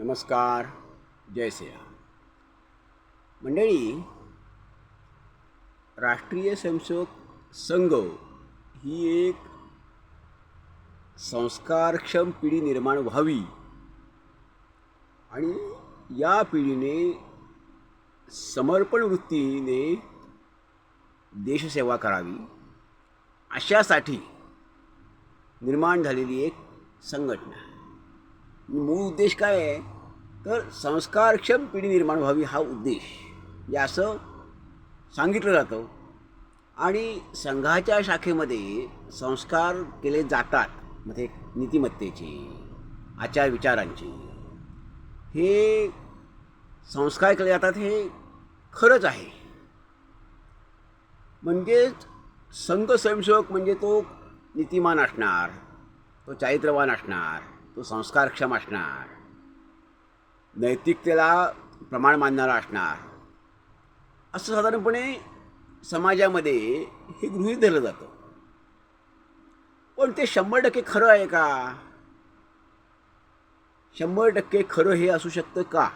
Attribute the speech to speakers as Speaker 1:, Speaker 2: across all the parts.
Speaker 1: नमस्कार जय श्रीराम मंडळी राष्ट्रीय स्वयंसेवक संघ ही एक संस्कारक्षम पिढी निर्माण व्हावी आणि या पिढीने समर्पण वृत्तीने देशसेवा करावी अशासाठी निर्माण झालेली एक संघटना मूळ उद्देश काय आहे? तर संस्कारक्षम पिढी निर्माण व्हावी हा उद्देश. म्हणजे असं सांगितलं जातं. आणि संघाच्या शाखेमध्ये संस्कार केले जातात. म्हणजे नीतिमत्तेचे आचार विचारांचे हे संस्कार केले जातात हे खरंच आहे. म्हणजेच संघ स्वयंसेवक म्हणजे तो नीतिमान असणार तो चारित्र्यवान असणार तो संस्कारक्षम असणार. नैतिकतेला प्रमाण मानणारा असणार. असं साधारणपणे समाजामध्ये हे गृहीत धरलं जातं. पण ते शंभर टक्के खरं आहे का? शंभर टक्के खरं हे असू शकतं का?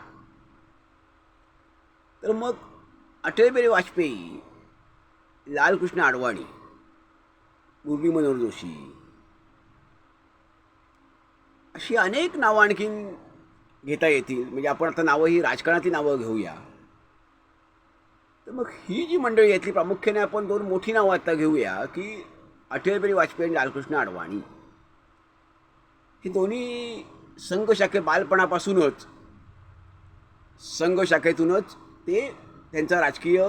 Speaker 1: तर मग अटल बिहारी वाजपेयी लालकृष्ण आडवाणी मुरली मनोहर जोशी अशी अनेक नावं आणखीन घेता येतील. म्हणजे आपण आता नावं ही राजकारणातली नावं घेऊया. तर मग ही जी मंडळी यातली प्रामुख्याने आपण दोन मोठी नावं आता घेऊया की अटल बिहारी वाजपेयी आणि लालकृष्ण अडवाणी ही दोन्ही संघ शाखे बालपणापासूनच संघ शाखेतूनच ते त्यांचा राजकीय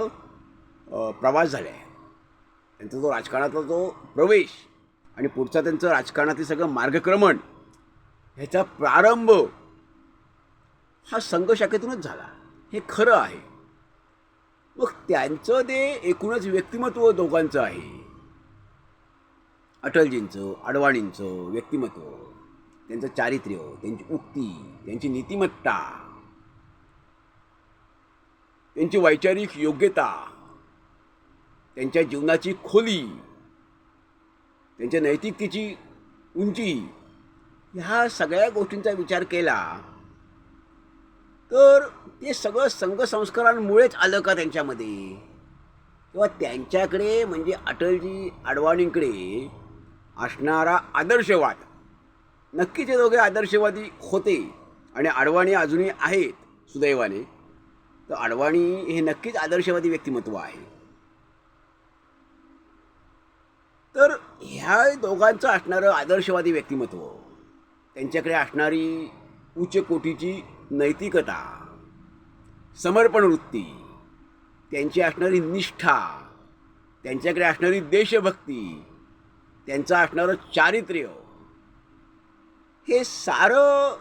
Speaker 1: प्रवास झाला आहे त्यांचा जो राजकारणातला जो प्रवेश आणि पुढचा त्यांचं राजकारणातील सगळं मार्गक्रमण ह्याचा प्रारंभ हा संघ शाखेतूनच झाला. हे खरं आहे. मग त्यांचं ते एकूणच व्यक्तिमत्व दोघांचं आहे. अटलजींचं अडवाणींचं व्यक्तिमत्व त्यांचं चारित्र्य त्यांची उक्ती त्यांची नीतिमत्ता त्यांची वैचारिक योग्यता त्यांच्या जीवनाची खोली त्यांच्या नैतिकतेची उंची ह्या सगळ्या गोष्टींचा विचार केला तर ते सगळं संघसंस्कारांमुळेच आलं का त्यांच्यामध्ये? किंवा त्यांच्याकडे म्हणजे अटलजी अडवाणींकडे असणारा आदर्शवाद नक्कीच हे दोघे आदर्शवादी होते आणि अडवाणी अजूनही आहेत सुदैवाने तर अडवाणी हे नक्कीच आदर्शवादी व्यक्तिमत्व आहे. तर ह्या दोघांचं असणारं आदर्शवादी व्यक्तिमत्व त्यांच्याकडे असणारी उच्च कोटीची नैतिकता समर्पण वृत्ती त्यांची असणारी निष्ठा त्यांच्याकडे असणारी देशभक्ती त्यांचं असणारं चारित्र्य हे सारं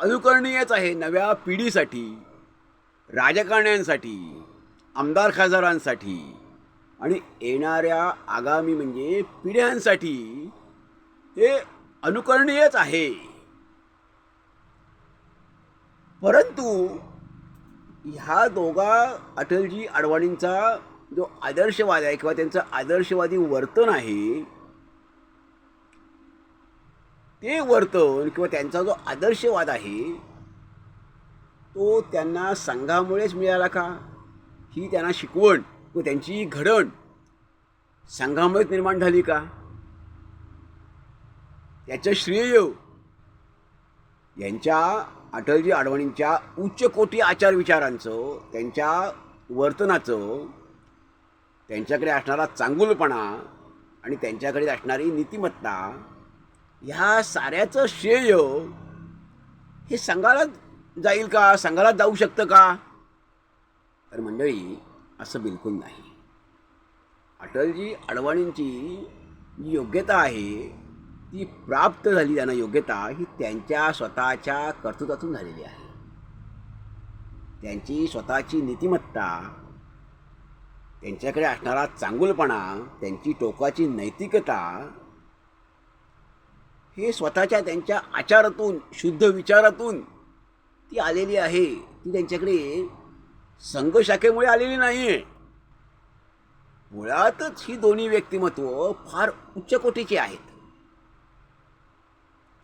Speaker 1: अनुकरणीयच आहे नव्या पिढीसाठी राजकारण्यांसाठी आमदार खासदारांसाठी आणि येणाऱ्या आगामी म्हणजे पिढ्यांसाठी. हे अनुकरणीयच आहे. परंतु ह्या दोघा अटलजी अडवाणींचा जो आदर्शवाद आहे किंवा त्यांचं आदर्शवादी वर्तन आहे ते वर्तन किंवा त्यांचा जो आदर्शवाद आहे तो त्यांना संघामुळेच मिळाला का? ही त्यांना शिकवण किंवा त्यांची घडण संघामुळेच निर्माण झाली का? त्याचं श्रेय यांच्या अटलजी अडवाणींच्या उच्च कोटी आचार विचारांचं त्यांच्या वर्तनाचं त्यांच्याकडे असणारा चांगुलपणा आणि त्यांच्याकडे असणारी नीतिमत्ता ह्या साऱ्याचं श्रेय हे सांगायला जाईल का? संघाला जाऊ शकतं का? तर मंडळी असं बिलकुल नाही. अटलजी अडवाणींची जी योग्यता आहे. ती प्राप्त झाली त्यांना योग्यता ही त्यांच्या स्वतःच्या कर्तृत्वातून झालेली आहे. त्यांची स्वतःची नीतिमत्ता त्यांच्याकडे असणारा चांगुलपणा त्यांची टोकाची नैतिकता हे स्वतःच्या त्यांच्या आचारातून शुद्ध विचारातून ती आलेली आहे. ती त्यांच्याकडे संघशाखेमुळे आलेली नाही आहे मुळातच ही दोन्ही व्यक्तिमत्व फार उच्च कोटीची आहेत.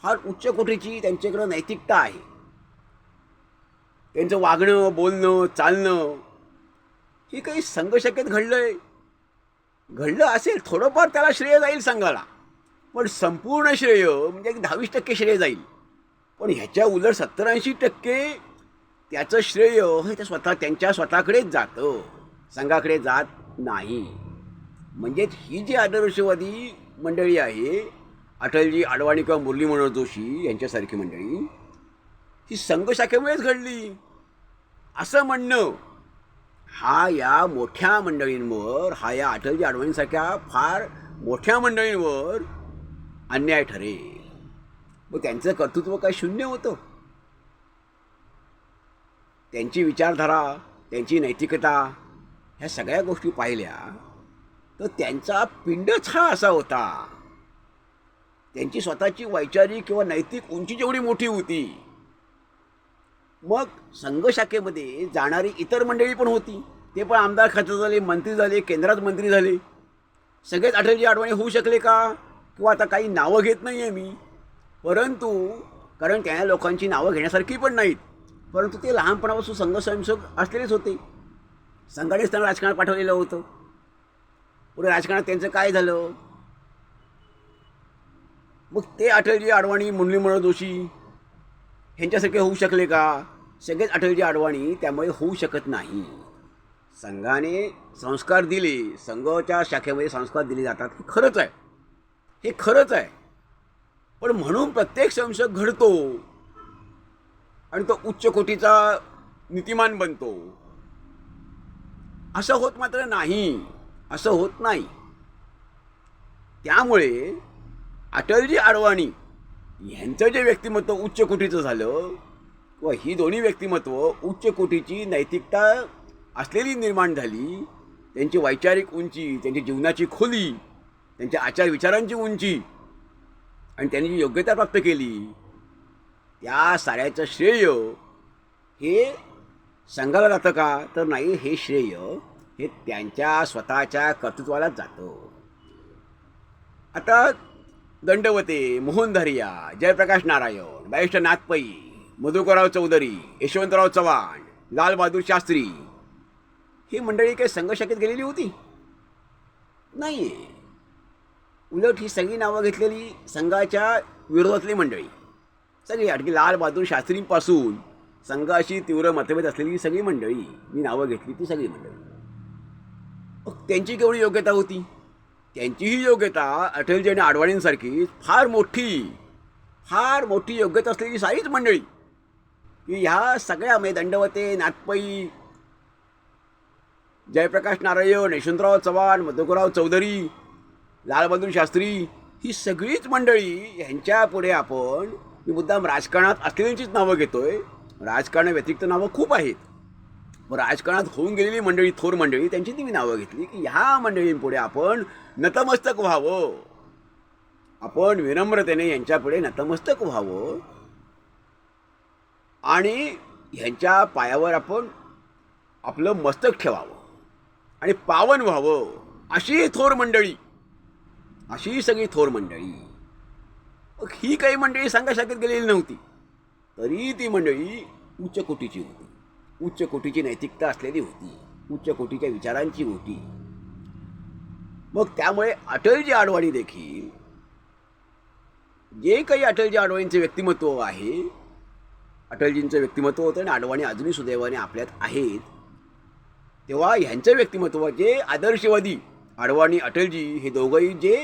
Speaker 1: फार उच्च कोटीची त्यांच्याकडं नैतिकता आहे. त्यांचं वागणं बोलणं चालणं हे काही संघशक्यत घडलंय. घडलं असेल थोडंफार त्याला श्रेय जाईल संघाला. पण संपूर्ण श्रेय म्हणजे एक दहावीस टक्के श्रेय जाईल. पण ह्याच्या उलट सत्तर ऐंशी टक्के त्याचं श्रेय हे त्या स्वतः त्यांच्या स्वतःकडेच जातं. संघाकडे जात नाही. म्हणजेच ही जी आदर्शवादी मंडळी आहे अटलजी अडवाणी किंवा मुरली मनोहर जोशी यांच्यासारखी मंडळी ही संघशाखेमुळेच घडली. असं म्हणणं हा या मोठ्या मंडळींवर हा या अटलजी अडवाणीसारख्या फार मोठ्या मंडळींवर अन्याय ठरेल. मग त्यांचं कर्तृत्व काय शून्य होतं? त्यांची विचारधारा त्यांची नैतिकता ह्या सगळ्या गोष्टी पाहिल्या तर त्यांचा पिंडच हा असा होता. त्यांची स्वतःची वैचारिक किंवा नैतिक उंची जेवढी मोठी होती. मग संघशाखेमध्ये जाणारी इतर मंडळी पण होती. ते पण आमदार खातं झाले मंत्री झाले केंद्रात मंत्री झाले. सगळेच अटलजी आडवाणी होऊ शकले का? किंवा आता काही नावं घेत नाही आहे मी. परंतु कारण त्या लोकांची नावं घेण्यासारखी पण नाहीत. परंतु ते लहानपणापासून संघ स्वयंसेवक असलेलेच होते. संघानेच त्यांना राजकारणात पाठवलेलं होतं. पुढे राजकारणात त्यांचं काय झालं? मग ते अटलजी आडवाणी मुरली जोशी ह्यांच्यासारखे होऊ शकले का? सगळेच अटलजी आडवाणी त्यामुळे होऊ शकत नाही. संघाने संस्कार दिले. संघाच्या शाखेमध्ये संस्कार दिले जातात. हे खरंच आहे. हे खरंच आहे. पण म्हणून प्रत्येक संशय घडतो. आणि तो उच्च कोटीचा नीतिमान बनतो. असं होत मात्र नाही. असं होत नाही. त्यामुळे अटलजी आडवाणी यांचं जे व्यक्तिमत्व उच्च कोटीचं झालं किंवा ही दोन्ही व्यक्तिमत्व उच्च कोटीची नैतिकता असलेली निर्माण झाली त्यांची वैचारिक उंची त्यांची जीवनाची खोली त्यांच्या आचार विचारांची उंची आणि त्यांनी जी योग्यता प्राप्त केली त्या साऱ्याचं श्रेय हे संघाला जातं का? तर नाही हे श्रेय हे त्यांच्या स्वतःच्या कर्तृत्वालाच जातं. आता दंडवते मोहन धरिया जयप्रकाश नारायण बॅरिस्टर नाथपई मधुकरराव चौधरी यशवंतराव चव्हाण लालबहादूर शास्त्री. ही मंडळी काही संघशाखेत गेलेली होती? नाही उलट ही सगळी नावं घेतलेली संघाच्या विरोधातली मंडळी. सगळी आणखी लालबहादूर शास्त्रींपासून संघाशी तीव्र मतभेद असलेली सगळी मंडळी. मी नावं घेतली ती सगळी मंडळी. त्यांची केवढी योग्यता होती? त्यांचीही योग्यता अटलजी आणि आडवाणींसारखी फार मोठी फार मोठी योग्यता असलेली सारीच मंडळी. की ह्या सगळ्या म्हणजे दंडवते नागपई जयप्रकाश नारायण यशवंतराव चव्हाण मधुकरराव चौधरी लालबहादूर शास्त्री ही सगळीच मंडळी ह्यांच्यापुढे आपण मी मुद्दाम राजकारणात असलेल्यांचीच नावं घेतोय. राजकारणाव्यतिरिक्त नावं खूप आहेत. मग राजकारणात होऊन गेलेली मंडळी थोर मंडळी त्यांची ती मी नावं घेतली की ह्या मंडळींपुढे आपण नतमस्तक व्हावं. आपण विनम्रतेने यांच्यापुढे नतमस्तक व्हावं. आणि ह्यांच्या पायावर आपण आपलं मस्तक ठेवावं आणि पावन व्हावं. अशी थोर मंडळी. अशी सगळी थोर मंडळी. ही काही मंडळी संघशाखेत गेलेली नव्हती. तरी ती मंडळी उच्च कोटीची होती. उच्च कोटीची नैतिकता असलेली होती. उच्च कोटीच्या विचारांची होती. मग त्यामुळे अटलजी आडवाणी देखील जे काही अटलजी आडवाणींचं व्यक्तिमत्व आहे अटलजींचं व्यक्तिमत्व होतं आणि आडवाणी अजूनही सुदैवाने आपल्यात आहेत तेव्हा ह्यांचं व्यक्तिमत्व जे आदर्शवादी आडवाणी अटलजी हे दोघंही जे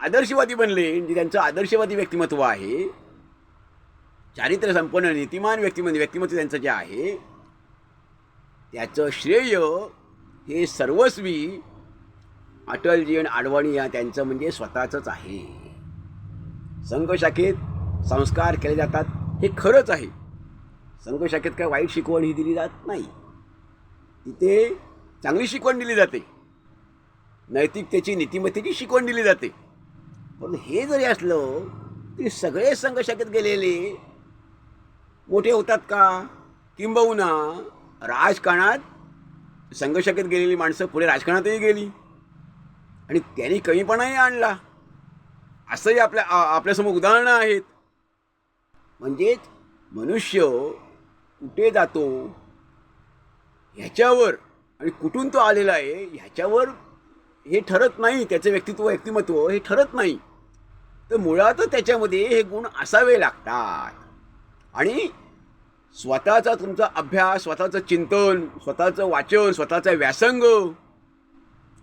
Speaker 1: आदर्शवादी बनले जे त्यांचं आदर्शवादी व्यक्तिमत्व आहे चारित्र्य संपन्न नीतिमान व्यक्तिमत्व व्यक्तिमत्व त्यांचं जे आहे त्याचं श्रेय हे सर्वस्वी अटलजी आणि आडवाणी या त्यांचं म्हणजे स्वतःचंच आहे. संघशाखेत संस्कार केले जातात हे खरंच आहे. संघशाखेत काय वाईट शिकवण ही दिली जात नाही. तिथे चांगली शिकवण दिली जाते. नैतिकतेची नीतिमत्तेची शिकवण दिली जाते. पण हे जरी असलं तरी सगळे संघशाखेत गेलेले मोठे होतात का? किंबहुना राजकारणात संघशाखेत गेलेली माणसं पुढे राजकारणातही गेली. आणि त्यांनी कमीपणाही आणला. असंही आपल्या आपल्यासमोर उदाहरणं आहेत. म्हणजेच मनुष्य कुठे जातो ह्याच्यावर आणि कुठून तो आलेला आहे ह्याच्यावर हे ठरत नाही त्याचं व्यक्तित्व व्यक्तिमत्व हे ठरत नाही. तर मुळातच त्याच्यामध्ये हे गुण असावे लागतात. आणि स्वतःचा तुमचा अभ्यास स्वतःचं चिंतन स्वतःचं वाचन स्वतःचा व्यासंग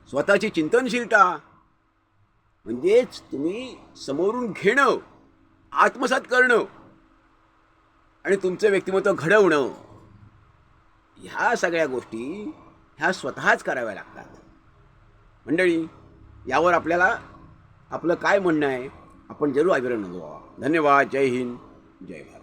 Speaker 1: स्वतःची चिंतनशीलता म्हणजेच तुम्ही समोरून घेणं आत्मसात करणं आणि तुमचं व्यक्तिमत्व घडवणं ह्या सगळ्या गोष्टी ह्या स्वतःच कराव्या लागतात. मंडळी यावर आपल्याला आपलं काय म्हणणं आहे आपण जरूर अभिप्राय नोंदवावा धन्यवाद. जय हिंद. जय भारत.